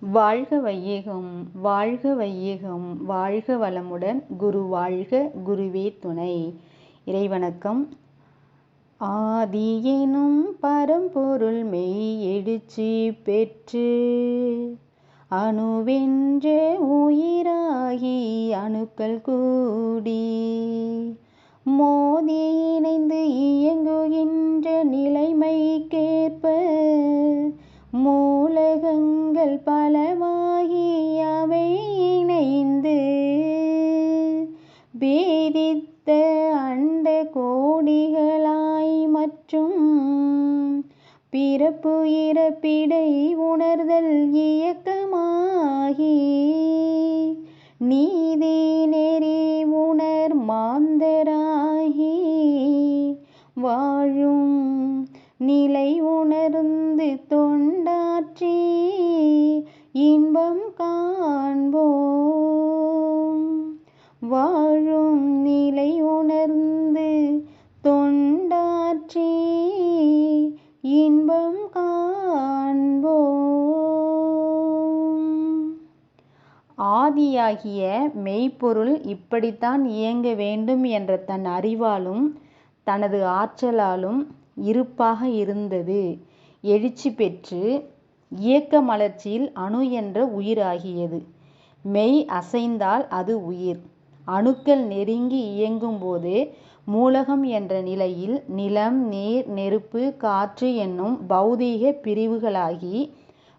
வாழ்க வையகம் வாழ்க வையகம் வாழ்க வளமுடன் குரு வாழ்க குருவே துணை. இறைவணக்கம். ஆதியெனும் பரம்பொருள் மெய் எழுச்சி பெற்று அணுவென்ற உயிராகி அணுக்கள் கூடி மோதி இணைந்து இயங்குகின்ற நில உறவாகி அவை இணைந்து பேதித்த அண்ட கோடிகளாய் மற்றும் பிறப்பு இறப்பிடை உணர்தல் இயக்கமாகி நீதி நெறி உணர் மாந்தராகி வாழும் நிலை உணர்ந்து தொண்டாற்றி இன்பம் காண்போம். வாழும் நிலை உணர்ந்து தொண்டாற்றி இன்பம் காண்போம். ஆதியாகிய மெய்ப்பொருள் இப்படித்தான் இயங்க வேண்டும் என்ற தன் அறிவாலும் தனது ஆற்றலாலும் இருப்பாக இருந்தது. எழுச்சி பெற்று இயக்க மலர்ச்சியில் அணு என்ற உயிராகியது. மெய் அசைந்தால் அது உயிர். அணுக்கள் நெருங்கி இயங்கும்போது மூலகம் என்ற நிலையில் நிலம் நீர் நெருப்பு காற்று என்னும் பௌதீக பிரிவுகளாகி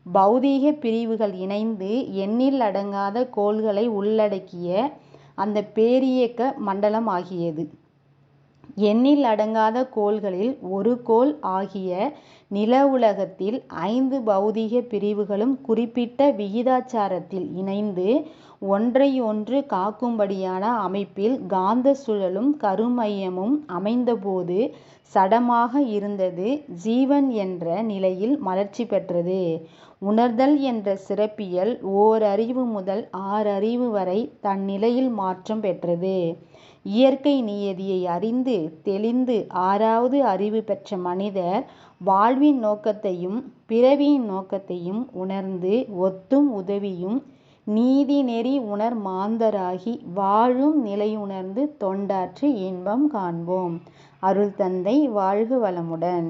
பௌதீக பிரிவுகள் இணைந்து எண்ணில் அடங்காத கோள்களை உள்ளடக்கிய அந்த பேரியக்க மண்டலம் ஆகியது. எண்ணில் அடங்காத கோள்களில் ஒரு கோள் ஆகிய நில உலகத்தில் ஐந்து பௌதீக பிரிவுகளும் குறிப்பிட்ட விகிதாச்சாரத்தில் இணைந்து ஒன்றை ஒன்று காக்கும்படியான அமைப்பில் காந்த சுழலும் கருமையமும் அமைந்தபோது சடமாக இருந்தது ஜீவன் என்ற நிலையில் மலர்ச்சி பெற்றது. உணர்தல் என்ற சிறப்பியல் ஓரறிவு முதல் ஆறறிவு வரை தன் நிலையில் மாற்றம் பெற்றது. இயற்கை நியதியை அறிந்து தெளிந்து ஆறாவது அறிவு பெற்ற மனிதர் வாழ்வின் நோக்கத்தையும் பிறவியின் நோக்கத்தையும் உணர்ந்து ஒத்தும் உதவியும் நீதி நெறி உணர் மாந்தராகி வாழும் நிலையுணர்ந்து தொண்டாற்றி இன்பம் காண்போம். அருள் தந்தை வாழ்க வளமுடன்.